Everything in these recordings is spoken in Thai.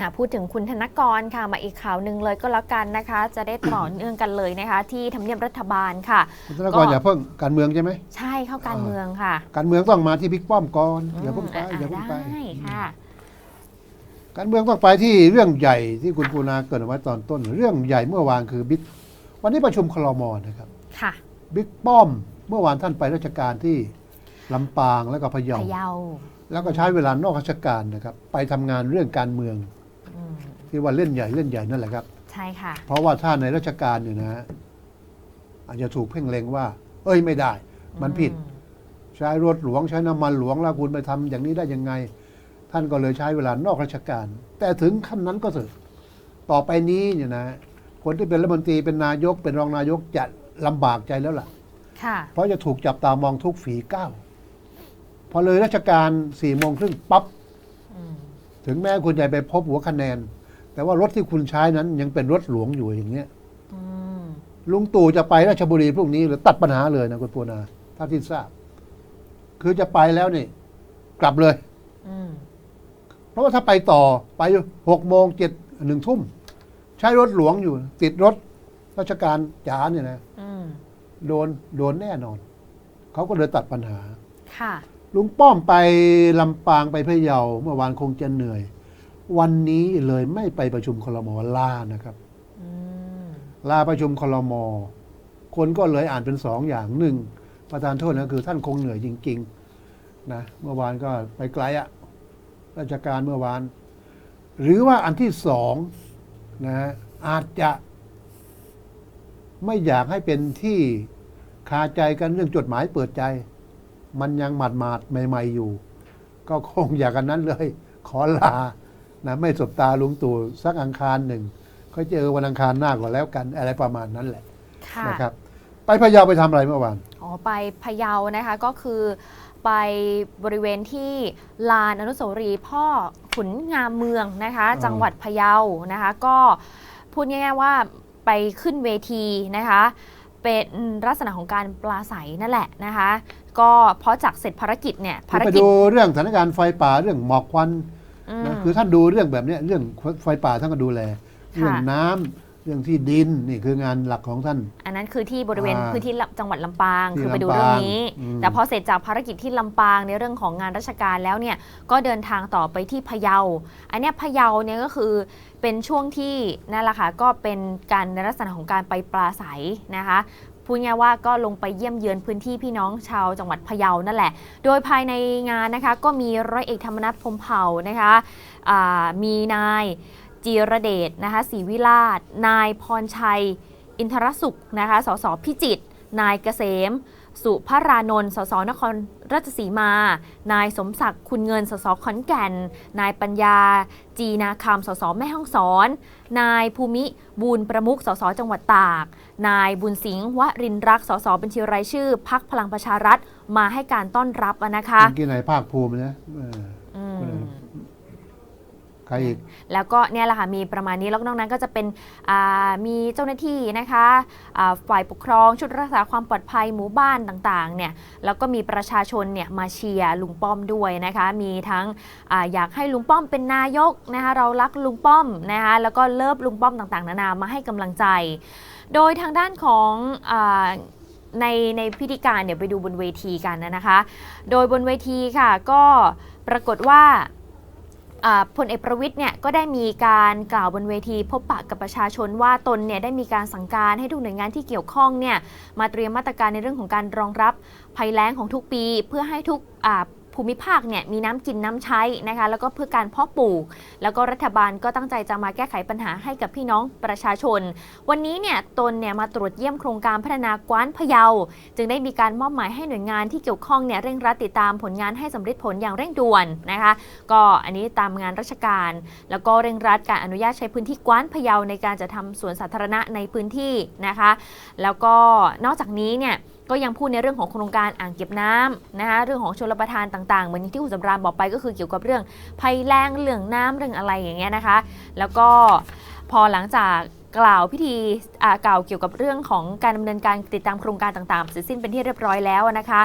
อะพูดถึงคุณธนกรค่ะมาอีกข่าวหนึ่งเลยก็แล้วกันนะคะ จะได้ต่อเนื่องกันเลยนะคะ ที่ทำเนียบรัฐบาลค่ะ คุณธนกรอย่าเพิ่งการเมืองใช่ไหมใช่เข้าการเมืองค่ะ การเมืองต้องมาที่บิ๊กป้อมก่อนอย่าเพิ่งไปมอย่าเพิ่งไปได้ค่ะ การเมืองต้องไปที่เรื่องใหญ่ที่คุณปูนาเกริดเอาไว้ตอนต้น เรื่องใหญ่เมื่อวานคือบิ๊กวันนี้ประชุมคลมนะครับค่ะบิ๊กป้อมเมื่อวานท่านไปราชการที่ลำปางแล้วก็พะเยาพะเยาแล้วก็ใช้เวลานอกราชการนะครับ ไปทำงานเรื่องการเมืองอืม ที่ว่าเล่นใหญ่เล่นใหญ่นั่นแหละครับ ใช่ค่ะ เพราะว่าถ้าในราชการเนี่ยนะฮะอาจจะถูกเพ่งเล็งว่า เอ้ยไม่ได้ มันผิดอืใช้รถหลวงใช้น้ำมันหลวงแล้วคุณไปทำอย่างนี้ได้ยังไง ท่านก็เลยใช้เวลานอกราชการ แต่ถึงขั้นนั้นก็เถอะต่อไปนี้เนี่ยนะ คนที่เป็นรัฐมนตรีเป็นนายกเป็นรองนายกจะลำบากใจแล้วล่ะค่ะเพราะจะถูกจับตามองทุกฝีก้าวพอเลยราชการสี่โมงครึ่งปั๊บอืมถึงแม้คุณจะไปพบหัวคะแนน แต่ว่ารถที่คุณใช้นั้นยังเป็นรถหลวงอยู่อย่างเงี้ยอืมลุงตู่จะไปราชบุรีพรุ่งนี้หรือตัดปัญหาเลยนะคุณปูนาถ้าที่ทราบ คือจะไปแล้วนี่ กลับเลย อืมเพราะว่าถ้าไปต่อไปหกโมงเจ็ดหนึ่งทุ่ม ใช้รถหลวงอยู่ ติดรถราชการจ๋าเนี่ยนะ อืมโดนโดนแน่นอน เขาก็เลยตัดปัญหา ค่ะ ลุงป้อมไปลำปางไปพะเยาเมื่อวานคงจะเหนื่อย วันนี้เลยไม่ไปประชุมคลมลานะครับอืมลาประชุมคลมคนก็เลยอ่านเป็นสองอย่างหนึ่งประธานโทษนะคือท่านคงเหนื่อยจริงๆนะเมื่อวานก็ไปไกลอะราชการเมื่อวาน หรือว่าอันที่สองนะฮะอาจจะไม่อยากให้เป็นที่คาใจกันเรื่องจดหมายเปิดใจ มันยังหมาดหมาดๆใหม่ ๆอยู่ ก็คงอยากกันนั้นเลย ขอลา นะไม่สบตาลุงตู่สักอังคารหนึ่งเขาเจอวันอังคารหน้าก่อนแล้วกันอะไรประมาณนั้นแหละค่ะนะครับ ไปพะเยาไปทำอะไรเมื่อวานอ๋อไปพะเยานะคะก็คือไปบริเวณที่ลานอนุสาวรีย์พ่อขุนงามเมืองนะคะอ่าจังหวัดพะเยานะคะก็พูดง่ายๆว่าไปขึ้นเวทีนะคะเป็นลักษณะของการปลาใสนั่นแหละนะคะ ก็เพราะจากเสร็จภารกิจเนี่ยคือภารไปกิจดูเรื่องสถานการณ์ไฟป่าเรื่องหมอกควันอื นะมคือท่านดูเรื่องแบบเนี้ยเรื่องไฟป่าท่านก็ดูแล เรื่องน้ำเรื่องที่ดินนี่คืองานหลักของท่าน อันนั้นคือที่บริเวณอ่าพื้นที่ลำจังหวัดลำปางที่คือไปดูลำปางเรื่องนี้อืมแต่พอเสร็จจากภารกิจที่ลำปางในเรื่องของงานราชการแล้วเนี่ยก็เดินทางต่อไปที่พะเยา อันเนี้ยพะเยาเนี่ยก็คือเป็นช่วงที่นั่นแหละค่ะก็เป็นการในลักษณะของการไปปลาใสนะคะ พูดง่ายว่าก็ลงไปเยี่ยมเยือนพื้นที่พี่น้องชาวจังหวัดพะเยานั่นแหละ โดยภายในงานนะคะก็มีร้อยเอกธรรมนัฐพรมเผ่านะคะมีนายจีรเดชนะคะศรีวิลาศนายพรชัย อินทรสุขนะคะสสพิจิตรนายเกษม สุภรานนท์สสนครราชสีมา นายสมศักดิ์คุณเงินสสขอนแก่น นายปัญญา จีนาคำสสแม่ฮ่องสอน นายภูมิบูรณ์ประมุขสสจังหวัดตาก นายบุญสิงห์วรินรักสสบัญชีรายชื่อพักพลังประชารัฐมาให้การต้อนรับนะคะ เมื่อกี้ไหนภาคภูมินะเออ อืม คนอื่น ใครอีก แล้วก็เนี่ยแหละค่ะมีประมาณนี้แล้วก็นอกนั้นก็จะเป็นมีเจ้าหน้าที่นะคะฝ่ายปกครองชุดรักษาความปลอดภัยหมู่บ้านต่างๆเนี่ยแล้วก็มีประชาชนเนี่ยมาเชียร์ลุงป้อมด้วยนะคะ มีทั้งออยากให้ลุงป้อมเป็นนายกนะคะเรารักลุงป้อมนะคะแล้วก็เลิฟลุงป้อมต่างๆ นานามาให้กำลังใจ โดยทางด้านของอในในพิธีการเนี่ยไปดูบนเวทีกันนะคะ โดยบนเวทีค่ะก็ปรากฏว่า พลเอกประวิทย์เนี่ยก็ได้มีการกล่าวบนเวทีพบปะกับประชาชนว่าตนเนี่ยได้มีการสั่งการให้ทุกหน่วยงานที่เกี่ยวข้องเนี่ยมาเตรียมมาตรการในเรื่องของการรองรับภัยแล้งของทุกปี เพื่อให้ทุก ภูมิภาคเนี่ยมีน้ำกินน้ำใช้นะคะแล้วก็เพื่อการเพาะปลูก แล้วก็รัฐบาลก็ตั้งใจจะมาแก้ไขปัญหาให้กับพี่น้องประชาชน วันนี้เนี่ยตนเนี่ยมาตรวจเยี่ยมโครงการพัฒนากว้านพะเยา จึงได้มีการมอบหมายให้หน่วยงานที่เกี่ยวข้องเนี่ยเร่งรัดติดตามผลงานให้สำเร็จผลอย่างเร่งด่วนนะคะ ก็อันนี้ตามงานราชการ แล้วก็เร่งรัดการอนุญาตใช้พื้นที่กว้านพะเยาในการจะทำสวนสาธารณะในพื้นที่นะคะ แล้วก็นอกจากนี้เนี่ย ก็ยังพูดในเรื่องของโครงการอ่างเก็บน้ำนะคะเรื่องของชลประทานต่างๆ เหมือนที่คุณสำราญบอกไปก็คือเกี่ยวกับเรื่องภัยแล้งเรื่องน้ำเรื่องอะไรอย่างเงี้ยนะคะ แล้วก็พอหลังจากกล่าวพิธีกล่าวเกี่ยวกับเรื่องของการดำเนินการติดตามโครงการต่างๆเสร็จสิ้นเป็นที่เรียบร้อยแล้วนะคะ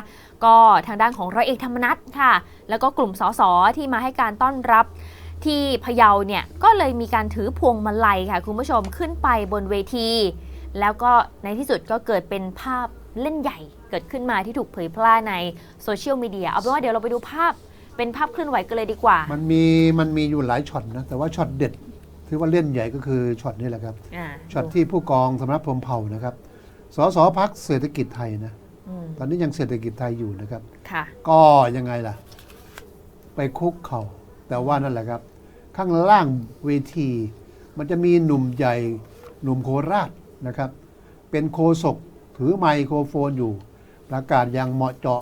ก็ทางด้านของร้อยเอกธรรมนัฐค่ะ แล้วก็กลุ่มสสที่มาให้การต้อนรับที่พะเยาเนี่ยก็เลยมีการถือพวงมาลัยค่ะ คุณผู้ชมขึ้นไปบนเวที แล้วก็ในที่สุดก็เกิดเป็นภาพ เล่นใหญ่เกิดขึ้นมาที่ถูกเผยแพร่ในโซเชียลมีเดียเอาเป็นว่าเดี๋ยวเราไปดูภาพเป็นภาพเคลื่อนไหวกันเลยดีกว่า มันมีมันมีอยู่หลายช็อตนะ แต่ว่าช็อตเด็ดที่ว่าเล่นใหญ่ก็คือช็อตนี้แหละครับอ่าช็อตที่ผู้กองสำนักพรหมเผ่านะครับสสพักเศรษฐกิจไทยนะอืมตอนนี้ยังเศรษฐกิจไทยอยู่นะครับค่ะก็ยังไงล่ะ ไปคุกเขา่าแต่ว่านั่นแหละครับ ข้างล่างเวที มันจะมีหนุ่มใหญ่หนุ่มโคราชนะครับ เป็นโคศก ถือไมโครโฟนอยู่ ประกาศอย่างเหมาะเจาะ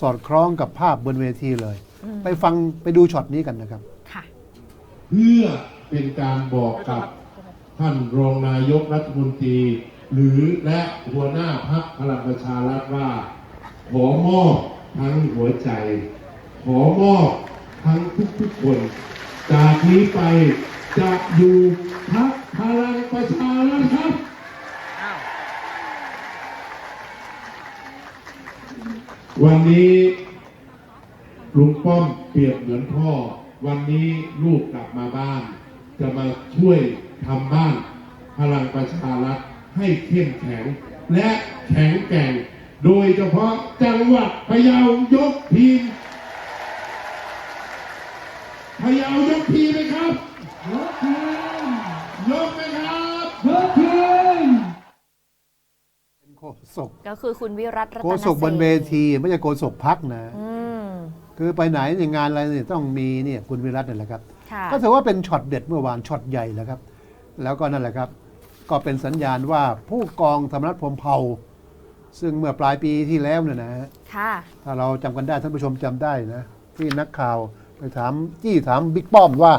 สอดคล้องกับภาพบนเวทีเลย อืม ไปฟังไปดูช็อตนี้กันนะครับ ค่ะ เพื่อเป็นการบอกกับท่านรองนายกรัฐมนตรี หรือและหัวหน้าพักพลังประชารัฐว่า ขอมอบทั้งหัวใจ ขอมอบทั้งทุกๆคน จากนี้ไปจะอยู่พักพลังประชารัฐครับ วันนี้ลุงป้อมเปรียบเหมือนพ่อ วันนี้ลูกกลับมาบ้าน จะมาช่วยทำบ้านพลังประชารัฐให้เข้มแข็ง และแข็งแกร่ง โดยเฉพาะจังหวัดพะเยายกทีมพะเยายกทีมไหมครับ ยกทีมยกไหมครับยกทีม เป็นโค ศกก็คือคุณวิรัตรัตนโคศกบนเวทีไม่ใช่โคศกพักนะ อืมคือไปไหนในงานอะไรเนี่ยต้องมีเนี่ยคุณวิรัตนี่แหละครับ ค่ะก็ถือว่าเป็นช็อตเด็ดเมื่อวานช็อตใหญ่แล้วครับ แล้วก็นั่นแหละครับ ก็เป็นสัญญาณว่าผู้กองธรรมนัฐพรหมเผ่า ซึ่งเมื่อปลายปีที่แล้วเนี่ยนะฮะ ค่ะ ถ้าเราจำกันได้ท่านผู้ชมจำได้นะ ที่นักข่าวไปถามจี้ถามบิ๊กป้อมว่า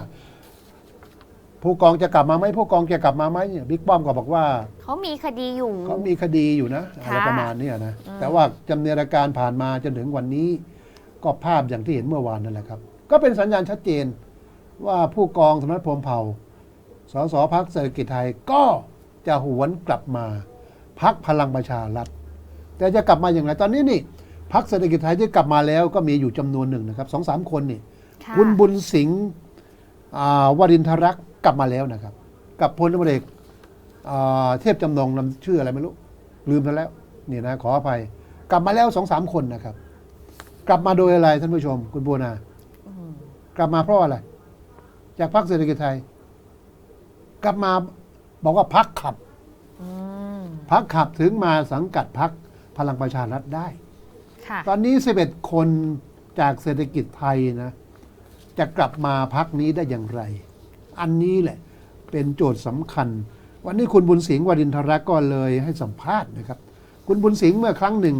ผู้กองจะกลับมาไหมผู้กองจะกลับมาไหมเนี่ยบิ๊กป้อมก็บอกว่าเขามีคดีอยู่เขามีคดีอยู่นะอะไรค่ะประมาณเนี้ยนะอืม แต่ว่าจำเนียรการผ่านมาจนถึงวันนี้ ก็ภาพอย่างที่เห็นเมื่อวานนั่นแหละครับ ก็เป็นสัญญาณชัดเจนว่าผู้กองธรรมนัฐพรหมเผ่าสสพักเศรษฐกิจไทยก็จะหวนกลับมาพักพลังประชารัฐ แต่จะกลับมาอย่างไรตอนนี้นี่พักเศรษฐกิจไทยที่กลับมาแล้วก็มีอยู่จำนวนหนึ่งนะครับสองสามคนนี่ ค่ะ คุณบุญสิงห์อ่าวรินทรักษ์ กลับมาแล้วนะครับ กับพลตำรวจเอกอ่าเทพจำนงนำชื่ออะไรไม่รู้ ลืมไปแล้วนี่นะขออภัย กลับมาแล้วสองสามคนนะครับ กลับมาโดยอะไรท่านผู้ชม คุณบัวนาอืมกลับมาเพราะอะไร จากพรรคเศรษฐกิจไทย กลับมาบอกว่าพักขับอืมพักขับถึงมาสังกัดพักพลังประชารัฐได้ค่ะตอนนี้11คนจากเศรษฐกิจไทยนะ จะกลับมาพักนี้ได้อย่างไร อันนี้แหละเป็นโจทย์สำคัญ วันนี้คุณบุญสิงห์วรินทรักษ์ก็เลยให้สัมภาษณ์นะครับ คุณบุญสิงห์เมื่อครั้งหนึ่ง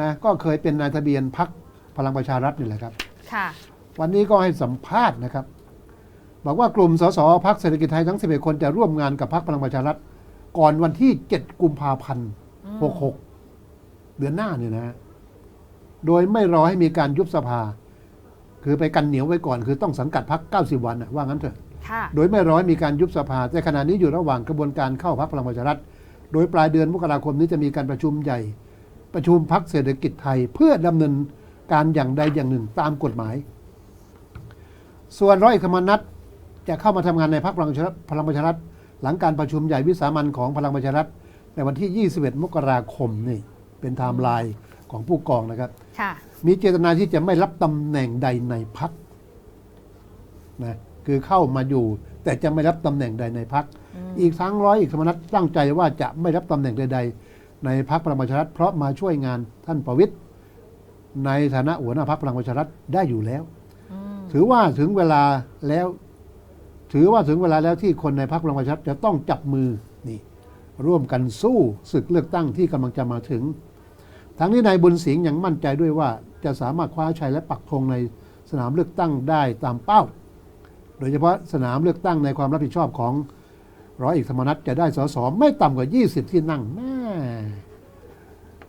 นะก็เคยเป็นนายทะเบียนพักพลังประชารัฐนี่แหละครับค่ะวันนี้ก็ให้สัมภาษณ์นะครับ บอกว่ากลุ่มสสพักเศรษฐกิจไทยทั้ง 11 คนจะร่วมงานกับพักพลังประชารัฐก่อนวันที่ 7 กุมภาพันธ์อืม66 เดือนหน้าเนี่ยนะฮะโดยไม่รอให้มีการยุบสภา คือไปกันเหนียวไว้ก่อน คือต้องสังกัดพัก 90 วันน่ะว่างั้นเถอะค่ะ โดยไม่รอให้มีการยุบสภาแต่ขณะนี้อยู่ระหว่างกระบวนการเข้าพักพลังประชารัฐ โดยปลายเดือนมกราคมนี้จะมีการประชุมใหญ่ ประชุมพักเศรษฐกิจไทยเพื่อดำเนินการอย่างใดอย่างหนึ่งตามกฎหมาย ส่วนร้อยเอกธรรมนัฐจะเข้ามาทำงานในพักพลังประชารัฐพลังประชารัฐหลังการประชุมใหญ่วิสามันของพลังประชารัฐในวันที่ 21 มกราคมนี่เป็นไทม์ไลน์ของผู้กองนะครับค่ะมีเจตนาที่จะไม่รับตำแหน่งใดในพักนะ คือเข้ามาอยู่ แต่จะไม่รับตำแหน่งใดในพักอืมอีกทั้งร้อยอีกธรรมนัฐตั้งใจว่าจะไม่รับตำแหน่งใด ๆ ในพักพลังประชารัฐเพราะมาช่วยงานท่านประวิตยในฐานะหัวหน้าพักพลังประชารัฐได้อยู่แล้วอืมถือว่าถึงเวลาแล้ว ถือว่าถึงเวลาแล้วที่คนในพรรคพลังประชารัฐจะต้องจับมือนี่ร่วมกันสู้ศึกเลือกตั้งที่กำลังจะมาถึง ทั้งนี้นายบุญสิงห์ยังมั่นใจด้วยว่าจะสามารถคว้าชัยและปักธงในสนามเลือกตั้งได้ตามเป้า โดยเฉพาะสนามเลือกตั้งในความรับผิดชอบของร้อยเอกธรรมนัฐจะได้สสไม่ต่ำกว่า 20 ที่นั่งแม่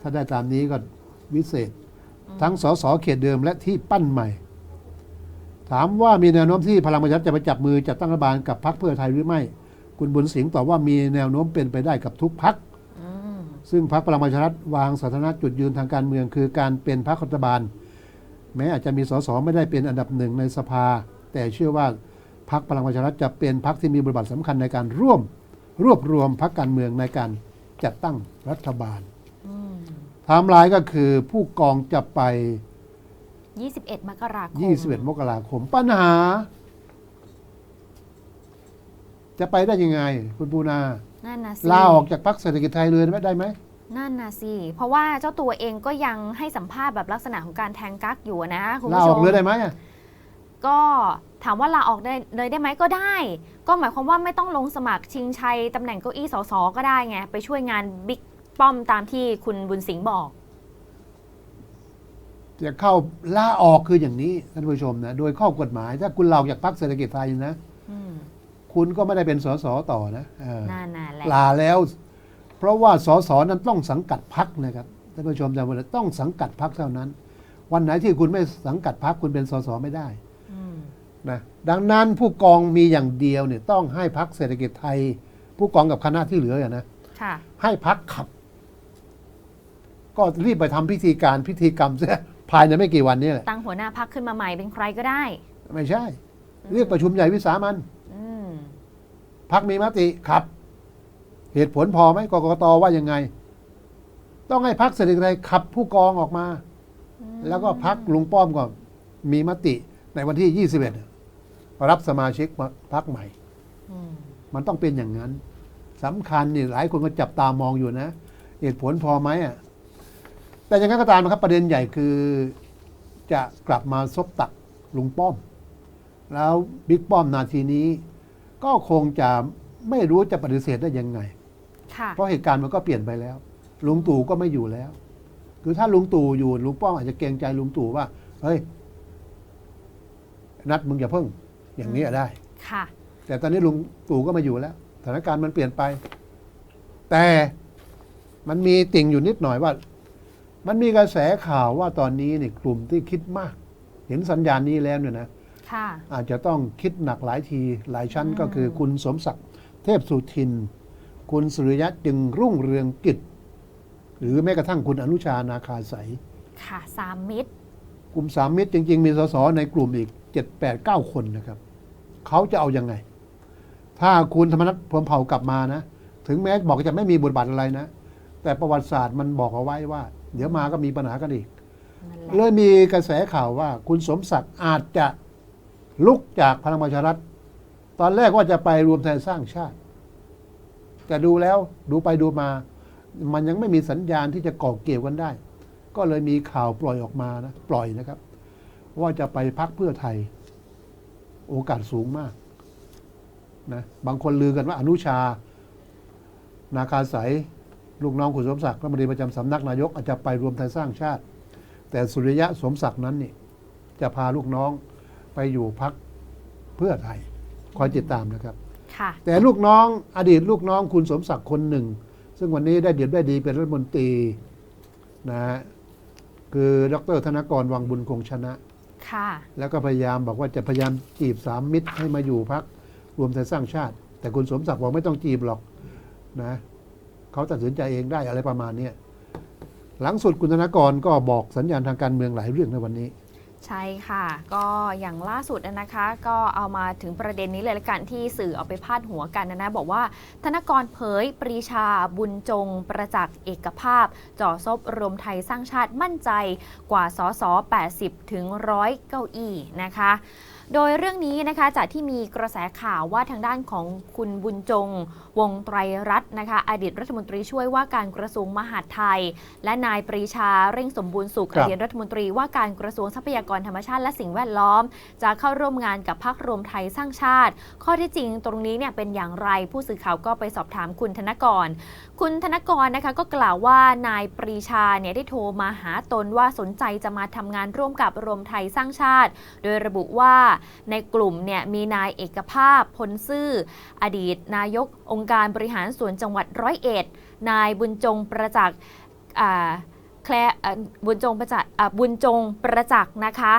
ถ้าได้ตามนี้ก็วิเศษ ทั้งสสเขตเดิมและที่ปั้นใหม่ ถามว่ามีแนวโน้มที่พลังประชารัฐจะไปจับมือจัดตั้งรัฐบาลกับพรรคเพื่อไทยหรือไม่ คุณบุญสิงห์ตอบว่ามีแนวโน้มเป็นไปได้กับทุกพรรคซึ่งพรรคพลังประชารัฐวางสถานะจุดยืนทางการเมือง คือการเป็นพรรครัฐบาล แม้อาจจะมีสสไม่ได้เป็นอันดับหนึ่งในสภา แต่เชื่อว่า พักพลังประชารัฐจะเป็นพักที่มีบทบาทสำคัญในการร่วมรวบรวมพักการเมืองในการจัดตั้งรัฐบาลอืมไทม์ไลน์ก็คือผู้กองจะไป 21 มกราคม 21 มกราคม ปัญหา จะไปได้ยังไง คุณปูนานั่นนะสิลาออกจากพรรคเศรษฐกิจไทยเลยได้ไหมนั่นนะสิ เพราะว่าเจ้าตัวเองก็ยังให้สัมภาษณ์แบบลักษณะของการแทงกั๊กอยู่นะ คุณลาผู้อชอกมเลยได้ไหมอะก็ ถามว่าลาออกได้เลยได้ไหมก็ได้ ก็หมายความว่าไม่ต้องลงสมัครชิงชัยตำแหน่งเก้าอี้สสก็ได้ไง ไปช่วยงานบิ๊กป้อมตามที่คุณบุญสิงห์บอก จะเข้าลาออกคืออย่างนี้ท่านผู้ชมนะโดยข้อกฎหมายถ้าคุณลาออกจากพรรคเศรษฐกิจไทยนะอืมคุณก็ไม่ได้เป็นสสต่อนะเออนั่นน่ะแหละลาแล้ว เพราะว่าสสนั้นต้องสังกัดพรรคนะครับท่านผู้ชมจำไว้เลยต้องสังกัดพรรคเท่านั้น วันไหนที่คุณไม่สังกัดพรรคคุณเป็นสสไม่ได้อืม นะดังนั้นผู้กองมีอย่างเดียวเนี่ยต้องให้พรรคเศรษฐกิจไทย ผู้กองกับคณะที่เหลืออะนะค่ะให้พรรคขับ ก็รีบไปทำพิธีการพิธีกรรมเสียภายในไม่กี่วันนี้แหละตั้งหัวหน้าพักขึ้นมาใหม่เป็นใครก็ได้ ไม่ใช่ เรียกประชุมใหญ่วิสามันอืมพักมีมติครับ เหตุผลพอไหมกกตว่ายังไง ต้องให้พักเศรษฐกิจไทยขับผู้กองออกมา แล้วก็พักลุงป้อมก็มีมติในวันที่21 รับสมาชิกพักใหม่อืมมันต้องเป็นอย่างนั้นสำคัญนี่หลายคนก็จับตามองอยู่นะ เหตุผลพอไหมอะแต่อย่างนั้นก็ตามนะครับประเด็นใหญ่คือจะกลับมาซบตักลุงป้อม แล้วบิ๊กป้อมนาทีนี้ ก็คงจะไม่รู้จะปฏิเสธได้ยังไงค่ะเพราะเหตุการณ์มันก็เปลี่ยนไปแล้ว ลุงตู่ก็ไม่อยู่แล้ว คือถ้าลุงตู่อยู่ลุงป้อมอาจจะเกรงใจลุงตู่ว่า เฮ้ย นัดมึงอย่าเพิ่ง อย่างนี้อะได้ ค่ะ แต่ตอนนี้ลุงตู่ก็ไมาอยู่แล้วสถานการณ์มันเปลี่ยนไป แต่มันมีติ่งอยู่นิดหน่อยว่า มันมีกระแสข่าวว่าตอนนี้เนี่ยกลุ่มที่คิดมาก เห็นสัญญาณนี้แล้วเนี่ยนะค่ะอาจจะต้องคิดหนักหลายทีหลายชั้นอืมก็คือคุณสมศักดิ์เทพสุทิน คุณสุริยะจึงรุ่งเรืองกิจ หรือแม้กระทั่งคุณอนุชานาคาใสยค่ะสามมิตร กลุ่มสามมิตรจริง ๆ มีสสในกลุ่มอีกเจ็ดแปดเก้าคนนะครับ เขาจะเอาอยัางไง ถ้าคุณธรรมนัฐพรหมเผ่ากลับมานะ ถึงแม้บอกจะไม่มีบทบาทอะไรนะ แต่ประวัติศาสตร์มันบอกเอาไว้ว่า เดี๋ยวมาก็มีปัญหากันอีกนั่นแหละเลยมีกระแสข่าวว่า คุณสมศักดิ์อาจจะลุกจากพลังประชารัฐ ตอนแรกว่าจะไปรวมไทยสร้างชาติ แต่ดูแล้วดูไปดูมา มันยังไม่มีสัญญาณที่จะก่อเกี่ยวกันได้ ก็เลยมีข่าวปล่อยออกมานะปล่อยนะครับ ว่าจะไปพักเพื่อไทย โอกาสสูงมากนะบางคนลือกันว่าอนุชา นาคาสายลูกน้องคุณสมศักดิ์รัฐมนตรีประจำสำนักนายกอาจจะไปรวมไทยสร้างชาติ แต่สุริยะสมศักดิ์นั้นนี่จะพาลูกน้องไปอยู่พักเพื่อไทยคอยติดตามนะครับค่ะแต่ลูกน้องอดีตลูกน้องคุณสมศักดิ์คนหนึ่ง ซึ่งวันนี้ได้เดียบได้ดีเป็นรัฐมนตรีนะฮะคือดรธนกรวังบุญคงชนะ ค่ะ แล้วก็พยายามบอกว่าจะพยายามจีบสามมิตรให้มาอยู่พักรวมไทยสร้างชาติ แต่คุณสมศักดิ์บอกไม่ต้องจีบหรอกนะเขาตัดสินใจเองได้อะไรประมาณเนี้ยหลังสุดคุณธนากรก็บอกสัญญาณทางการเมืองหลายเรื่องในวันนี้ ใช่ค่ะ ก็อย่างล่าสุดนะคะก็เอามาถึงประเด็นนี้เลยละกันที่สื่อเอาไปพาดหัวกันนะนะบอกว่า ธนกรเผยปรีชาบุญจง ประจักษ์เอกภาพ จ่อซบรวมไทยสร้างชาติมั่นใจกว่าสส80 ถึงร้อยเก้าอี้นะคะ โดยเรื่องนี้นะคะจากที่มีกระแสข่าวว่าทางด้านของคุณบุญจง วงไตรรัตน์นะคะอดีตรัฐมนตรีช่วยว่าการกระทรวงมหาดไทย และนายปรีชาเร่งสมบูรณ์สุขครัอบดีตรัฐมนตรีว่าการกระทรวงทรัพยากรธรรมชาติและสิ่งแวดล้อม จะเข้าร่วมงานกับพรรครวมไทยสร้างชาติ ข้อที่จริงตรงนี้เนี่ยเป็นอย่างไรผู้สื่อข่าวก็ไปสอบถามคุณธนกร คุณธนกรนะคะก็กล่าวว่านายปรีชาเนี่ยได้โทรมาหาตนว่าสนใจจะมาทำงานร่วมกับรวมไทยสร้างชาติ โดยระบุว่าในกลุ่มเนี่ยมีนายเอกภาพพลซื่อ อดีต นายกองค์การบริหารส่วนจังหวัดร้อยเอ็ด นายบุญจงประจักษ์อ่าแคลเอ่อบุญจงประจักษ์อ่าบุญจงประจักษ์นะคะ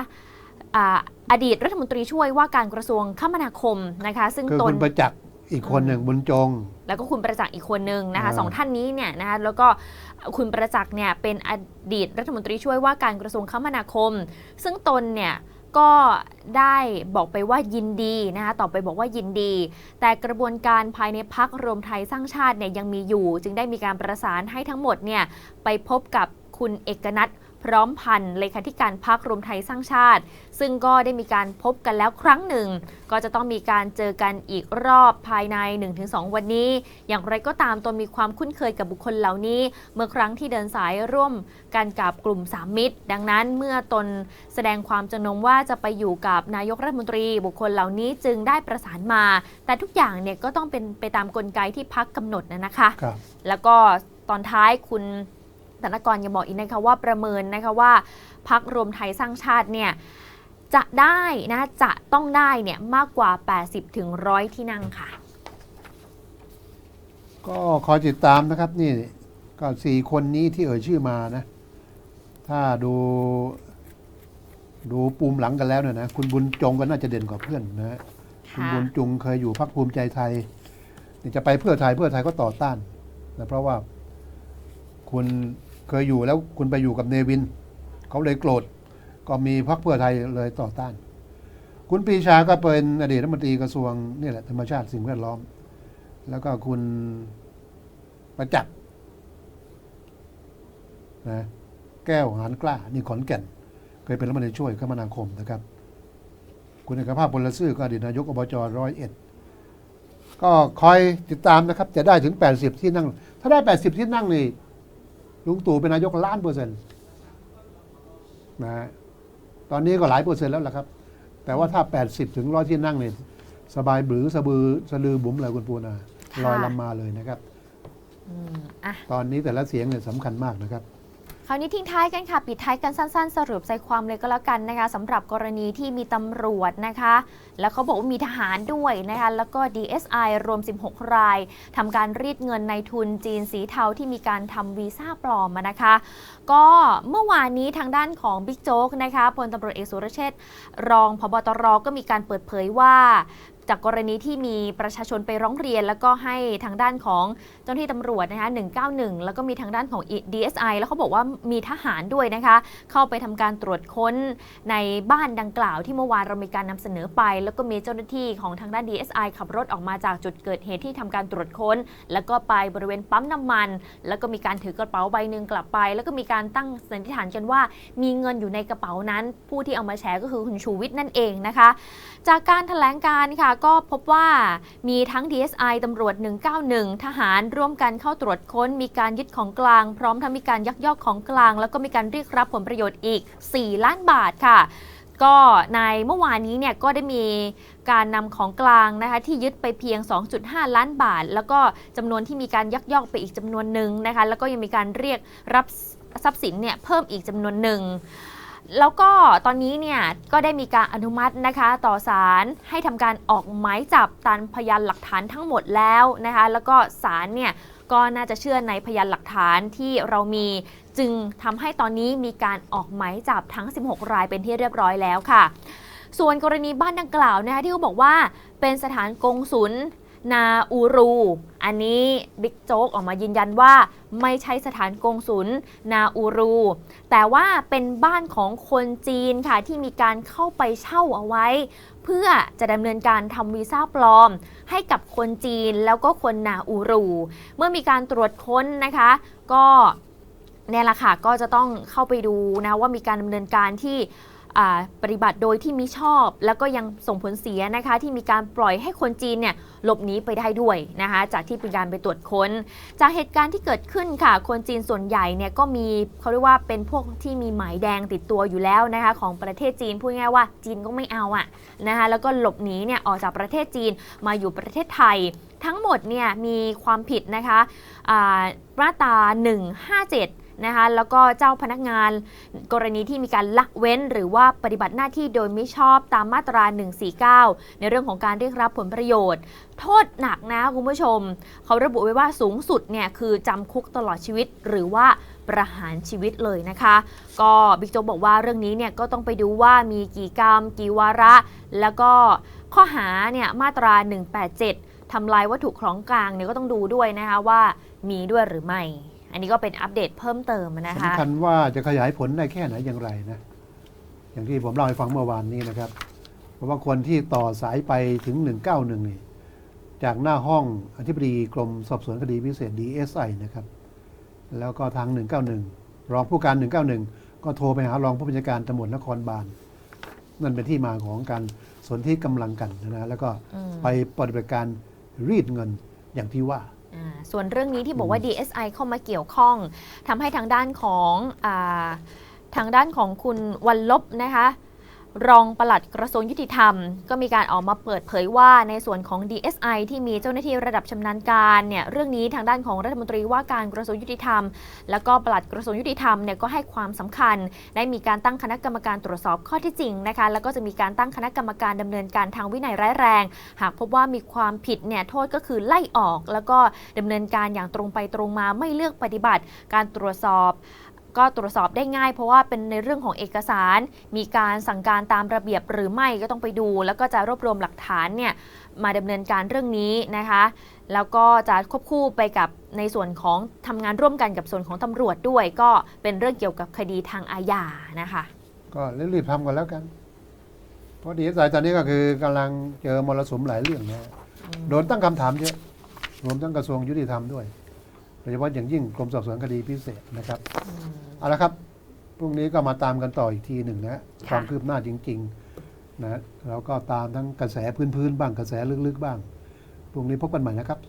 อ่าอดีตรัฐมนตรีช่วยว่าการกระทรวงคมนาคมนะคะ ซึ่งคือตคุนณประจักษ์อีกคนหนึ่งบุญจง แล้วก็คุณประจักษ์อีกคนนึงนะคะอ่าสองท่านนี้เนี่ยนะคะแล้วก็คุณประจักษ์เนี่ยเป็นอดีตรัฐมนตรีช่วยว่าการกระทรวงคมนาคม ซึ่งตนเนี่ย ก็ได้บอกไปว่ายินดีนะคะตอบไปบอกว่ายินดี แต่กระบวนการภายในพักรวมไทยสร้างชาติเนี่ยยังมีอยู่ จึงได้มีการประสานให้ทั้งหมดเนี่ยไปพบกับคุณเอกนัท พร้อมพันธ์เลขาธิการพักรวมไทยสร้างชาติ ซึ่งก็ได้มีการพบกันแล้วครั้งหนึ่ง ก็จะต้องมีการเจอกันอีกรอบภายใน 1-2 วันนี้ อย่างไรก็ตามตนมีความคุ้นเคยกับบุคคลเหล่านี้ เมื่อครั้งที่เดินสายร่วมกันกับกลุ่มสามมิตร ดังนั้นเมื่อตนแสดงความจำนงว่าจะไปอยู่กับนายกรัฐมนตรี บุคคลเหล่านี้จึงได้ประสานมา แต่ทุกอย่างเนี่ยก็ต้องเป็นไปตามกลไกที่พักกำหนดนะนะคะครับแล้วก็ตอนท้ายคุณ ธนกรยังบอกอีกนะคะว่าประเมินนะคะว่าพักรวมไทยสร้างชาติเนี่ยจะได้นะจะต้องได้เนี่ยมากกว่า 80ถึง100 ที่นั่งค่ะ ก็คอยติดตามนะครับนี่ก็สี่คนนี้ที่เอ่ยชื่อมานะ ถ้าดู ดูปูมหลังกันแล้วเนี่ยนะ คุณบุญจงก็น่าจะเด่นกว่าเพื่อนนะฮะคุณค่ะบุญจงเคยอยู่พรรคภูมิใจไทยนี่จะไปเพื่อไทยเพื่อไทยก็ต่อต้านนะเพราะว่าคุณ เคยอยู่แล้วคุณไปอยู่กับเนวิน เขาเลยโกรธ ก็มีพรรคเพื่อไทยเลยต่อต้าน คุณปีชาก็เป็นอดีตรัฐมนตรีกระทรวงนี่แหละธรรมชาติสิ่งแวดล้อม แล้วก็คุณประจักษ์นะแก้วหานกล้า นี่ขอนแก่น เคยเป็นรัฐมนตรีช่วยคมนาคมนะครับ คุณเอกภาพพลซื่อก็อดีตนายกอบจร้อยเอ็ดก็คอยติดตามนะครับ จะได้ถึง 80 ที่นั่ง ถ้าได้ 80 ที่นั่งนี่ ลุงตู่เป็นนายกล้านเปอร์เซ็นต์นะฮะตอนนี้ก็หลายเปอร์เซ็นต์แล้วล่ะครับ แต่ว่าถ้า 80 ถึงร้อยที่นั่งเนี่ยสบายบือสะบือสะลือบุ๋มเลยคุณปูนาค่ะลอยลำมาเลยนะครับ อืมอะ ตอนนี้แต่ละเสียงเนี่ยสำคัญมากนะครับค ราวนี้ทิ้งท้ายกันค่ะ ปิดท้ายกันสั้น ๆ สรุปใจความเลยก็แล้วกันนะคะสำหรับกรณีที่มีตำรวจนะคะ แล้วเขาบอกว่ามีทหารด้วยนะคะแล้วก็ DSI รวม 16 รายทำการรีดเงินในทุนจีนสีเทาที่มีการทำวีซ่าปลอมมานะคะ ก็เมื่อวานนี้ทางด้านของบิ๊กโจ๊กนะคะพลตำรวจเอกสุรเชษฐ์รองพบตรก็มีการเปิดเผยว่า จากกรณีที่มีประชาชนไปร้องเรียน แล้วก็ให้ทางด้านของเจ้าหน้าที่ตำรวจนะคะ191 แล้วก็มีทางด้านของ DSI แล้วเขาบอกว่ามีทหารด้วยนะคะ เข้าไปทำการตรวจค้นในบ้านดังกล่าวที่เมื่อวานเรามีการนำเสนอไป แล้วก็มีเจ้าหน้าที่ของทางด้าน DSI ขับรถออกมาจากจุดเกิดเหตุที่ทำการตรวจค้น แล้วก็ไปบริเวณปั๊มน้ำมัน แล้วก็มีการถือกระเป๋าใบหนึ่งกลับไป แล้วก็มีการตั้งสันนิษฐานกันว่า มีเงินอยู่ในกระเป๋านั้น ผู้ที่เอามาแชร์ก็คือคุณชูวิทย์นั่นเองนะคะ จากการแถลงการค่ะก็พบว่ามีทั้ง DSI ตำรวจ 191 ทหารร่วมกันเข้าตรวจค้น มีการยึดของกลาง พร้อมทั้งมีการยักยอกของกลาง แล้วก็มีการเรียกรับผลประโยชน์อีก 4 ล้านบาทค่ะ ก็ในเมื่อวานนี้เนี่ยก็ได้มีการนำของกลางนะคะที่ยึดไปเพียง 2.5 ล้านบาท แล้วก็จำนวนที่มีการยักยอกไปอีกจำนวนหนึ่งนะคะแล้วก็ยังมีการเรียกรับทรัพย์สินเนี่ยเพิ่มอีกจำนวนหนึ่ง แล้วก็ตอนนี้เนี่ยก็ได้มีการอนุมัตินะคะ ต่อศาลให้ทำการออกหมายจับตามพยานหลักฐานทั้งหมดแล้วนะคะ แล้วก็ศาลเนี่ยก็น่าจะเชื่อในพยานหลักฐานที่เรามี จึงทำให้ตอนนี้มีการออกหมายจับทั้ง 16 รายเป็นที่เรียบร้อยแล้วค่ะ ส่วนกรณีบ้านดังกล่าวนะคะที่เขาบอกว่าเป็นสถานกงศุล นาอูรู อันนี้บิ๊กโจ๊กออกมายืนยันว่า ไม่ใช่สถานกงศุลนาอูรู แต่ว่าเป็นบ้านของคนจีนค่ะที่มีการเข้าไปเช่าเอาไว้ เพื่อจะดำเนินการทำวีซ่าปลอม ให้กับคนจีนแล้วก็คนนาอูรู เมื่อมีการตรวจค้นนะคะ ก็เนี่ยแหละค่ะก็จะต้องเข้าไปดูนะว่ามีการดำเนินการที่ ปฏิบัติโดยที่มิชอบ แล้วก็ยังส่งผลเสียนะคะ ที่มีการปล่อยให้คนจีนเนี่ยหลบหนีไปได้ด้วยนะคะ จากที่เป็นการไปตรวจค้น จากเหตุการณ์ที่เกิดขึ้นค่ะ คนจีนส่วนใหญ่เนี่ยก็มีเขาเรียกว่าเป็นพวกที่มีหมายแดงติดตัวอยู่แล้วนะคะ ของประเทศจีนพูดง่ายว่าจีนก็ไม่เอาอะนะคะแล้วก็หลบหนีเนี่ยออกจากประเทศจีนมาอยู่ประเทศไทยทั้งหมดเนี่ยมีความผิดนะคะอ่ามาตรา157 นะคะแล้วก็เจ้าพนักงานกรณีที่มีการละเว้น หรือว่าปฏิบัติหน้าที่โดยไม่ชอบตามมาตรา 149 ในเรื่องของการเรียกรับผลประโยชน์ โทษหนักนะคุณผู้ชม เขาระบุไว้ว่าสูงสุดเนี่ยคือจำคุกตลอดชีวิตหรือว่าประหารชีวิตเลยนะคะ ก็บิ๊กโจ๊กบอกว่าเรื่องนี้เนี่ยก็ต้องไปดูว่ามีกี่กรรม กี่วาระ แล้วก็ข้อหาเนี่ยมาตรา 187ทำลายวัตถุของกลางเนี่ยก็ต้องดูด้วยนะคะว่ามีด้วยหรือไม่ อันนี้ก็เป็นอัปเดตเพิ่มเติมนะคะ สำคัญว่าจะขยายผลได้แค่ไหนอย่างไรนะ อย่างที่ผมเล่าให้ฟังเมื่อวานนี้นะครับ เพราะว่าคนที่ต่อสายไปถึง 191 นี่ จากหน้าห้องอธิบดีกรมสอบสวนคดีพิเศษ DSI นะครับ แล้วก็ทาง 191 รองผู้การ 191 ก็โทรไปหารองผู้บัญชาการตำรวจนครบาล นั่นเป็นที่มาของการสนที่กำลังกันนะแล้วก็อืมไปปฏิบัติการรีดเงินอย่างที่ว่าอ่า ส่วนเรื่องนี้ที่บอกว่า DSI เข้ามาเกี่ยวข้องทำให้ทางด้านของอาทางด้านของคุณวันลบนะคะ รองปลัดกระทรวงยุติธรรม ก็มีการออกมาเปิดเผยว่าในส่วนของ DSI ที่มีเจ้าหน้าที่ระดับชำนาญการเนี่ยเรื่องนี้ทางด้านของรัฐมนตรีว่าการกระทรวงยุติธรรม แล้วก็ปลัดกระทรวงยุติธรรมเนี่ยก็ให้ความสำคัญ ได้มีการตั้งคณะกรรมการตรวจสอบข้อที่จริงนะคะแล้วก็จะมีการตั้งคณะกรรมการดำเนินการทางวินัยร้ายแรง หากพบว่ามีความผิดเนี่ยโทษก็คือไล่ออก แล้วก็ดำเนินการอย่างตรงไปตรงมาไม่เลือกปฏิบัติ การตรวจสอบ ก็ตรวจสอบได้ง่ายเพราะว่าเป็นในเรื่องของเอกสาร มีการสั่งการตามระเบียบหรือไม่ก็ต้องไปดู แล้วก็จะรวบรวมหลักฐานเนี่ยมาดำเนินการเรื่องนี้นะคะ แล้วก็จะควบคู่ไปกับในส่วนของทำงานร่วมกันกับส่วนของตำรวจด้วย ก็เป็นเรื่องเกี่ยวกับคดีทางอาญานะคะ ก็รีบๆทำกันแล้วกัน เพราะดีสายตอนนี้ก็คือกำลังเจอมรสุมหลายเรื่องนะโดนตั้งคำถามเยอะรวมทั้งกระทรวงยุติธรรมด้วย โดยเฉพาะอย่างยิ่งกรมสอบสวนคดีพิเศษนะครับเอาละครับพรุ่งนี้ก็มาตามกันต่ออีกทีหนึ่งนะความคืบหน้าจริงๆนะแล้วก็ตามทั้งกระแสพื้นๆบ้างกระแสลึกๆบ้างพรุ่งนี้พบกันใหม่นะครับ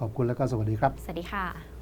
ขอบคุณและก็สวัสดีครับ สวัสดีค่ะ